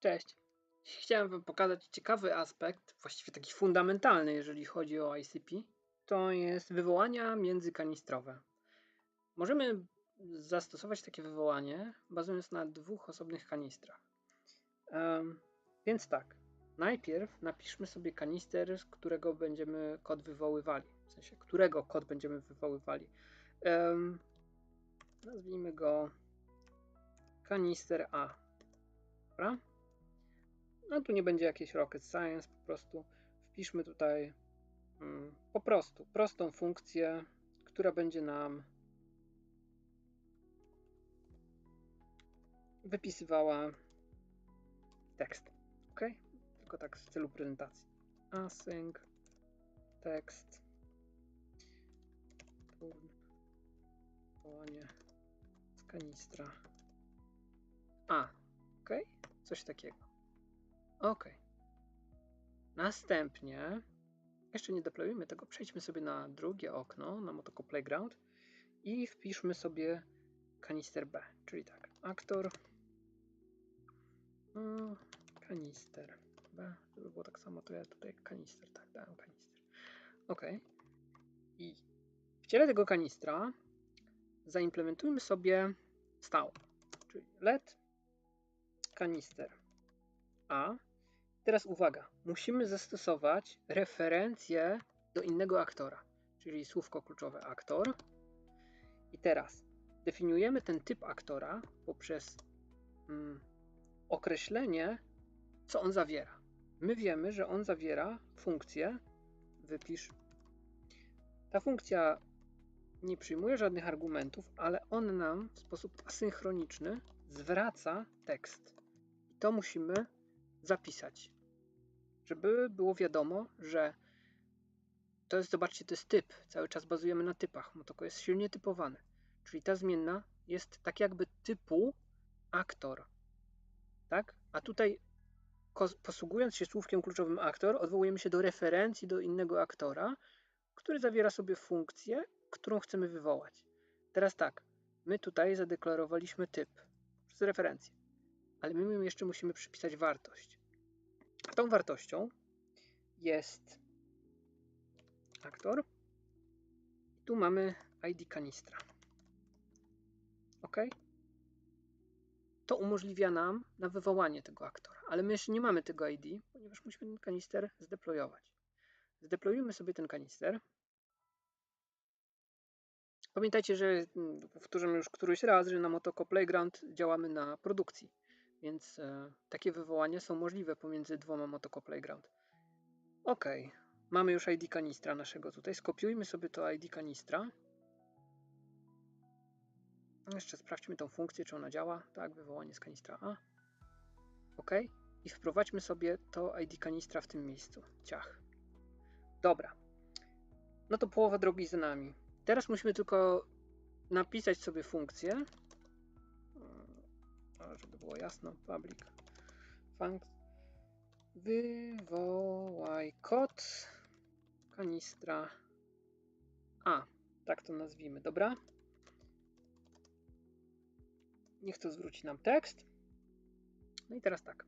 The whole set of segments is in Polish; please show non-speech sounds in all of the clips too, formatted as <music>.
Cześć. Chciałem Wam pokazać ciekawy aspekt, właściwie taki fundamentalny, jeżeli chodzi o ICP. To jest wywołania międzykanistrowe. Możemy zastosować takie wywołanie, bazując na dwóch osobnych kanistrach. Um, więc tak, najpierw napiszmy sobie kanister, z którego będziemy kod wywoływali. W sensie, którego kod będziemy wywoływali. Um, nazwijmy go kanister A. Dobra? No tu nie będzie jakieś rocket science, po prostu wpiszmy tutaj mm, po prostu prostą funkcję, która będzie nam wypisywała tekst. Ok? Tylko tak w celu prezentacji. Async text turn z kanistra. A, ok? Coś takiego. Ok. Następnie, jeszcze nie deployujmy tego, przejdźmy sobie na drugie okno, na Motoko Playground i wpiszmy sobie kanister B, czyli tak, aktor no, kanister B, żeby było tak samo, to ja tutaj kanister, tak, dałem kanister. Ok. I w ciele tego kanistra zaimplementujmy sobie stałą, czyli LED kanister A. Teraz uwaga, musimy zastosować referencję do innego aktora, czyli słówko kluczowe aktor. I teraz definiujemy ten typ aktora poprzez mm, określenie, co on zawiera. My wiemy, że on zawiera funkcję wypisz. Ta funkcja nie przyjmuje żadnych argumentów, ale on nam w sposób asynchroniczny zwraca tekst. I to musimy zapisać, żeby było wiadomo, że to jest, zobaczcie, to jest typ. Cały czas bazujemy na typach. Motoko jest silnie typowane. Czyli ta zmienna jest tak jakby typu aktor. Tak? A tutaj posługując się słówkiem kluczowym aktor, odwołujemy się do referencji do innego aktora, który zawiera sobie funkcję, którą chcemy wywołać. Teraz tak, my tutaj zadeklarowaliśmy typ przez referencję, ale my jeszcze musimy przypisać wartość. Tą wartością jest aktor. Tu mamy ID kanistra. OK? To umożliwia nam na wywołanie tego aktora, ale my jeszcze nie mamy tego ID, ponieważ musimy ten kanister zdeployować. Zdeployujmy sobie ten kanister. Pamiętajcie, że mm, powtórzę już któryś raz, że na Motoko Playground działamy na produkcji, więc e, takie wywołania są możliwe pomiędzy dwoma Motoko Playground. Ok, mamy już ID kanistra naszego tutaj. Skopiujmy sobie to ID kanistra. Jeszcze sprawdźmy tą funkcję, czy ona działa. Tak, wywołanie z kanistra A. OK. I wprowadźmy sobie to ID kanistra w tym miejscu. Ciach. Dobra. No to połowa drogi za nami. Teraz musimy tylko napisać sobie funkcję. Żeby było jasno, public func wywołaj kod kanistra A. Tak to nazwijmy, dobra? Niech to zwróci nam tekst. No i teraz tak.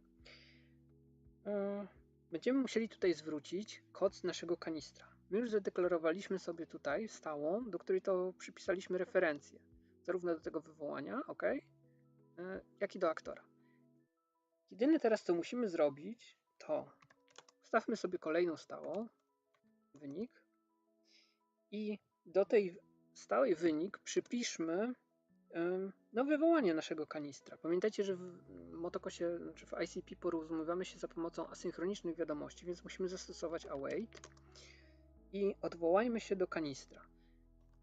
E, będziemy musieli tutaj zwrócić kod z naszego kanistra. My już zadeklarowaliśmy sobie tutaj stałą, do której to przypisaliśmy referencję. Zarówno do tego wywołania, ok, jak i do aktora. Jedyne teraz, co musimy zrobić, to wstawmy sobie kolejną stałą, wynik, i do tej stałej wynik przypiszmy no, wywołanie naszego kanistra. Pamiętajcie, że w Motokosie, znaczy w ICP porozumiewamy się za pomocą asynchronicznych wiadomości, więc musimy zastosować await i odwołajmy się do kanistra.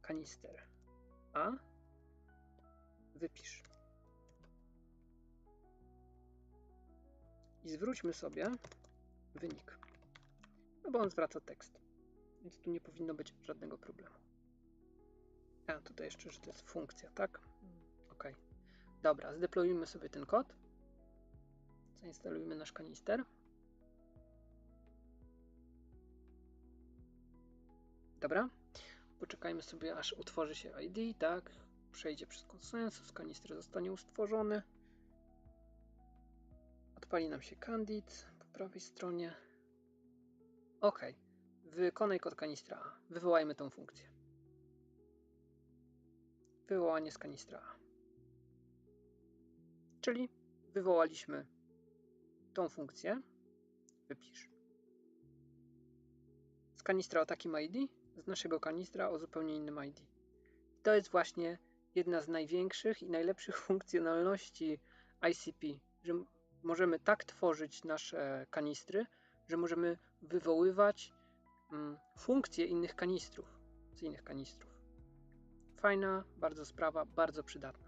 Kanister A wypisz. I zwróćmy sobie wynik. No bo on zwraca tekst. Więc tu nie powinno być żadnego problemu. A tutaj jeszcze, że to jest funkcja, tak? Ok. Dobra, zdeployujmy sobie ten kod. Zainstalujmy nasz kanister. Dobra. Poczekajmy sobie, aż utworzy się ID, tak? Przejdzie przez konsensus, kanister zostanie ustworzony. Odpali nam się Candid po prawej stronie. OK. Wykonaj kod kanistra A. Wywołajmy tą funkcję. Wywołanie z kanistra A. Czyli wywołaliśmy tą funkcję. Wypisz. Z kanistra o takim ID, z naszego kanistra o zupełnie innym ID. To jest właśnie jedna z największych i najlepszych <laughs> funkcjonalności ICP, że możemy tak tworzyć nasze kanistry, że możemy wywoływać mm, funkcje innych kanistrów, z innych kanistrów. Fajna bardzo sprawa, bardzo przydatna.